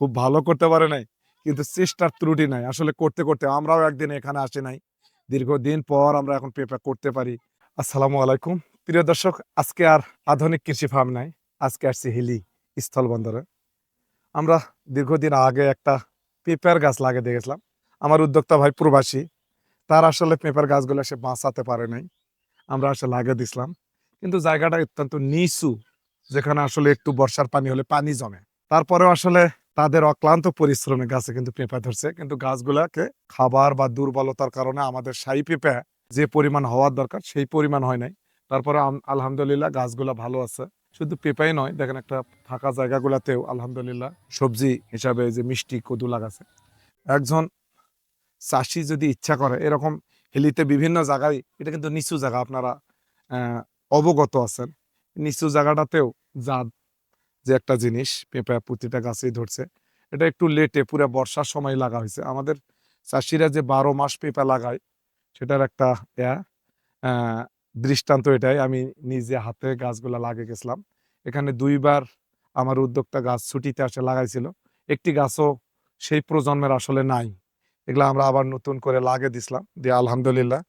খুব ভালো করতে পারে নাই, কিন্তু চেষ্টার ত্রুটি নাই। আসলে করতে করতে আমরাও একদিন এখানে আসি নাই। দীর্ঘদিন পর আমরা এখন পেপার করতে পারি। আসসালামু আলাইকুম। প্রিয় দর্শক, আজকে আর আধুনিক কৃষি ফার্ম নাই। আজকে আসছি হিলি, স্থলবন্দরে। আমরা দীর্ঘদিন আগে একটা পেঁপের গাছ লাগিয়ে দিয়ে গেছিলাম আমার উদ্যোক্তা ভাই প্রবাসী, তার আসলে পেঁপের গাছগুলো সে বাঁচাতে পারে নাই। আমরা আসলে লাগিয়ে দিছিলাম কিন্তু জায়গাটা অত্যন্ত নিচু, যেখানে আসলে একটু বর্ষার পানি হলে পানি জমে। তারপরেও আসলে তাদের অক্লান্ত পরিশ্রমে গাছে কিন্তু পেঁপে ধরছে। কিন্তু গাছগুলাকে খাবার বা দুর্বলতার কারণে আমাদের সাই পেঁপে যে পরিমাণ হওয়ার দরকার, সেই পরিমাণ হয় নাই। তারপরে আলহামদুলিল্লাহ গাছগুলা ভালো আছে। শুধু পেঁপাই নয়, দেখেন একটা ফাঁকা জায়গাগুলাতেও আলহামদুলিল্লাহ সবজি হিসাবে যে মিষ্টি কদু লাগাছে। একজন চাষি যদি ইচ্ছা করে, এরকম হিলিতে বিভিন্ন জায়গায়, এটা কিন্তু নিচু জায়গা, আপনারা অবগত আছেন। নিচু জায়গাটাতেও জাত যে একটা জিনিস পেঁপা প্রতিটা গাছেই ধরছে, এটা একটু লেটে পুরো বর্ষার সময় লাগা হয়েছে। আমাদের চাষিরা যে বারো মাস পেঁপা লাগায়, সেটার একটা দৃষ্টান্ত এটাই। আমি নিজে হাতে গাছগুলা লাগিয়ে গেছিলাম। এখানে দুইবার আমার উদ্যোক্তা গাছ ছুটিতে আসে লাগাইছিল। একটি গাছও সেই প্রজন্মের আসলে নাই। এগুলো আমরা আবার নতুন করে লাগিয়ে দিছিলাম। দিয়ে আলহামদুলিল্লাহ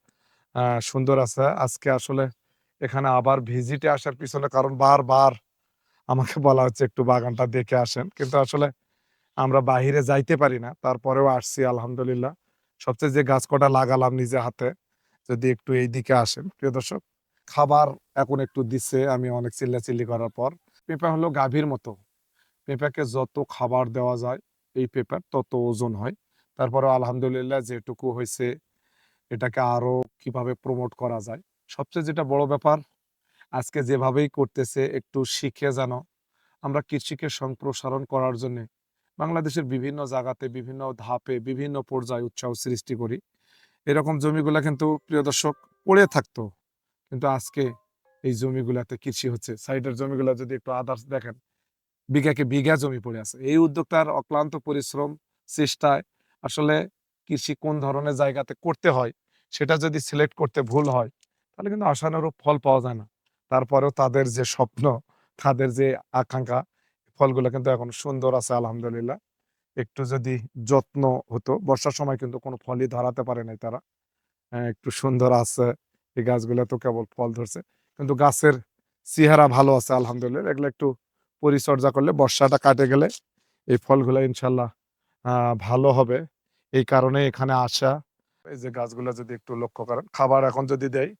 সুন্দর আছে। আজকে আসলে এখানে আবার ভিজিটে আসার পিছনে কারণ বারবার আমাকে বলা হচ্ছে একটু বাগানটা দেখে আসেন। কিন্তু আসলে আমরা বাহিরে যাইতে পারি না। তারপরেও আসছি আলহামদুলিল্লাহ। সবচেয়ে যে গাছ কটা লাগালাম নিজে হাতে, যদি একটু এই দিকে আসেন। প্রিয় দর্শক, খাবার এখন একটু দিচ্ছে, আমি অনেক চিল্লাচিল্লি করার পর। পেঁপা হলো গাভীর মতো। পেঁপাকে যত খাবার দেওয়া যায়, এই পেঁপার তত ওজন হয়। তারপরে আলহামদুলিল্লাহ যেটুকু হয়েছে, এটাকে আরও কীভাবে প্রমোট করা যায়। সবচেয়ে যেটা বড় ব্যাপার আজকে যেভাবেই করতেছে, একটু শিখে যেন আমরা কৃষিকে সম্প্রসারণ করার জন্য বাংলাদেশের বিভিন্ন জায়গাতে, বিভিন্ন ধাপে, বিভিন্ন পর্যায়ে উৎসাহ সৃষ্টি করি। এরকম জমিগুলা কিন্তু প্রিয় দর্শক পড়ে থাকতো। কিন্তু আজকে এই জমিগুলাতে কৃষি হচ্ছে। সাইডের জমিগুলা যদি একটু আদার্স দেখেন, বিঘাকে বিঘা জমি পড়ে আছে। এই উদ্যোক্তার অক্লান্ত পরিশ্রম, চেষ্টায় আসলে কৃষি কোন ধরনের জায়গাতে করতে হয়, সেটা যদি সিলেক্ট করতে ভুল হয়, তাহলে কিন্তু আশানুরূপ ফল পাওয়া যায় না। তারপরেও তাদের যে স্বপ্ন তাদের যে আকাঙ্ক্ষা ফলগুলো কিন্তু এখন সুন্দর আছে আলহামদুলিল্লাহ। একটু যদি যত্ন হতো বর্ষার সময় কিন্তু কোনো ফলই ধরাতে পারে নাই তারা। হ্যাঁ, একটু সুন্দর আছে এই গাছগুলো তো কেবল ফল ধরছে। কিন্তু গাছের চেহারা ভালো আছে আলহামদুলিল্লাহ। এগুলো একটু পরিচর্যা করলে বর্ষাটা কাটে গেলে এই ফলগুলো ইনশাল্লাহ ভালো হবে। এই কারণে এখানে আসা। এই যে গাছগুলো যদি একটু লক্ষ্য করেন খাবার এখন যদি দেয়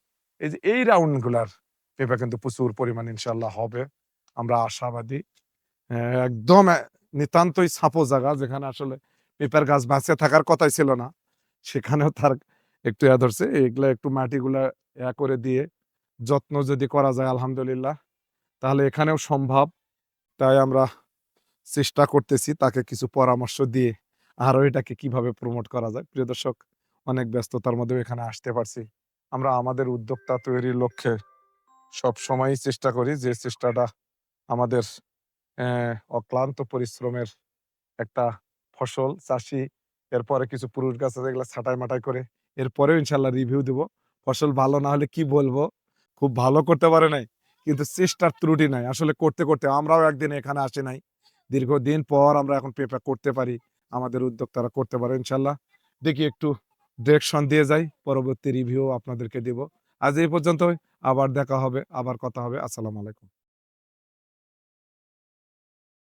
এই যে এই রাউন্ডগুলার পেঁপে কিন্তু প্রচুর পরিমাণ ইনশাল্লাহ হবে। আমরা আশাবাদী। একদম নিতান্তই সাপো জায়গা যেখানে আসলে পেঁপের গাছ বাঁচে থাকার কথাই ছিল না। সেখানেও তার একটু ইয়া ধরছে, এগুলা একটু মাটিগুলা ইয়া করে দিয়ে যত্ন যদি করা যায়, আলহামদুলিল্লাহ, তাহলে এখানেও সম্ভব। তাই আমরা চেষ্টা করতেছি তাকে কিছু পরামর্শ দিয়ে আরও এটাকে কীভাবে প্রমোট করা যায়। প্রিয় দর্শক, অনেক ব্যস্ততার মধ্যেও এখানে আসতে পারছি। আমরা আমাদের উদ্যোক্তা তৈরির লক্ষ্যে সব সময়ই চেষ্টা করি যে চেষ্টাটা আমাদের অক্লান্ত পরিশ্রমের একটা ফসল, চাষি, এরপরে কিছু পুরুষ গাছ আছে এগুলো ছাটাই মাটাই করে এরপরেও ইনশাল্লাহ রিভিউ দিব। ফসল ভালো না হলে কি বলব? খুব ভালো করতে পারে নাই, কিন্তু চেষ্টার ত্রুটি নাই। আসলে করতে করতে আমরাও একদিন এখানে আসি নাই। দীর্ঘদিন পর আমরা এখন পেপার করতে পারি, আমাদের উদ্যোক্তারা করতে পারে ইনশাল্লাহ। দেখি একটু ডিরেকশন দিয়ে যাই, পরবর্তী রিভিউ আপনাদেরকে দিব। আজ এই পর্যন্ত আবার দেখা হবে আবার কথা হবে। আসসালামু আলাইকুম।